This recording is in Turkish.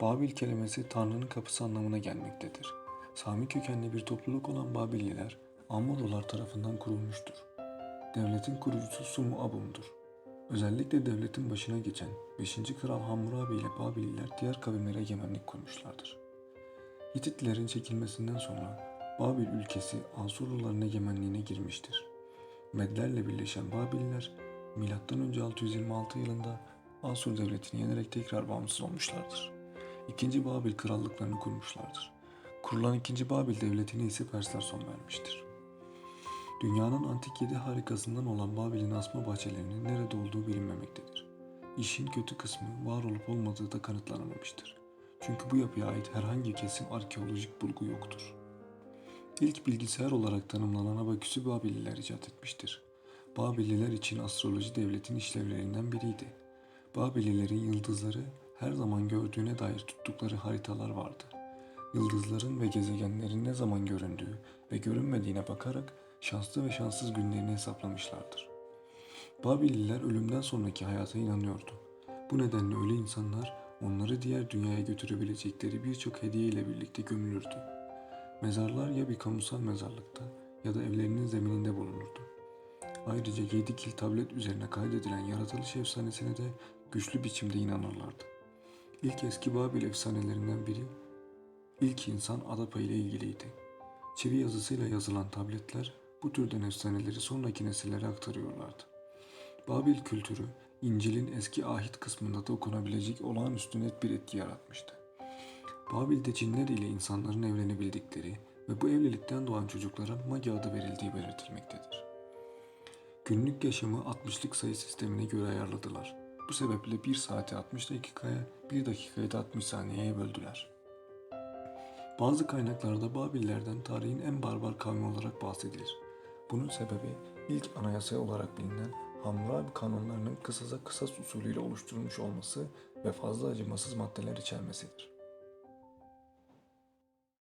Babil kelimesi Tanrı'nın kapısı anlamına gelmektedir. Sami kökenli bir topluluk olan Babilliler, Ammorular tarafından kurulmuştur. Devletin kurucusu Sumu Abum'dur. Özellikle devletin başına geçen 5. Kral Hammurabi ile Babililer diğer kavimlere egemenlik kurmuşlardır. Hititlerin çekilmesinden sonra Babil ülkesi Asurluların egemenliğine girmiştir. Medlerle birleşen Babiller M.Ö. 626 yılında Asur devletini yenerek tekrar bağımsız olmuşlardır. İkinci Babil krallıklarını kurmuşlardır. Kurulan ikinci Babil devletine ise Persler son vermiştir. Dünyanın antik yedi harikasından olan Babil'in asma bahçelerinin nerede olduğu bilinmemektedir. İşin kötü kısmı var olup olmadığı da kanıtlanamamıştır. Çünkü bu yapıya ait herhangi kesin arkeolojik bulgu yoktur. İlk bilgisayar olarak tanımlanan abaküsü Babililer icat etmiştir. Babililer için astroloji devletin işlevlerinden biriydi. Babililerin yıldızları her zaman gördüğüne dair tuttukları haritalar vardı. Yıldızların ve gezegenlerin ne zaman göründüğü ve görünmediğine bakarak şanslı ve şanssız günlerini hesaplamışlardır. Babililer ölümden sonraki hayata inanıyordu. Bu nedenle ölü insanlar onları diğer dünyaya götürebilecekleri birçok hediye ile birlikte gömülürdü. Mezarlar ya bir kamusal mezarlıkta ya da evlerinin zemininde bulunurdu. Ayrıca yedi kil tablet üzerine kaydedilen yaratılış efsanesine de güçlü biçimde inanırlardı. İlk eski Babil efsanelerinden biri ilk insan Adapa ile ilgiliydi. Çivi yazısıyla yazılan tabletler bu türden efsaneleri sonraki nesillere aktarıyorlardı. Babil kültürü İncil'in eski ahit kısmında da okunabilecek olağanüstü net bir etki yaratmıştı. Babil'de cinler ile insanların evlenebildikleri ve bu evlilikten doğan çocuklara Magi adı verildiği belirtilmektedir. Günlük yaşamı 60'lık sayı sistemine göre ayarladılar. Bu sebeple 1 saati 60 dakikaya, 1 dakikayı da 60 saniyeye böldüler. Bazı kaynaklarda Babillerden tarihin en barbar kavmi olarak bahsedilir. Bunun sebebi ilk anayasa olarak bilinen Hammurabi kanunlarının kısaza kısas usulüyle oluşturulmuş olması ve fazla acımasız maddeler içermesidir.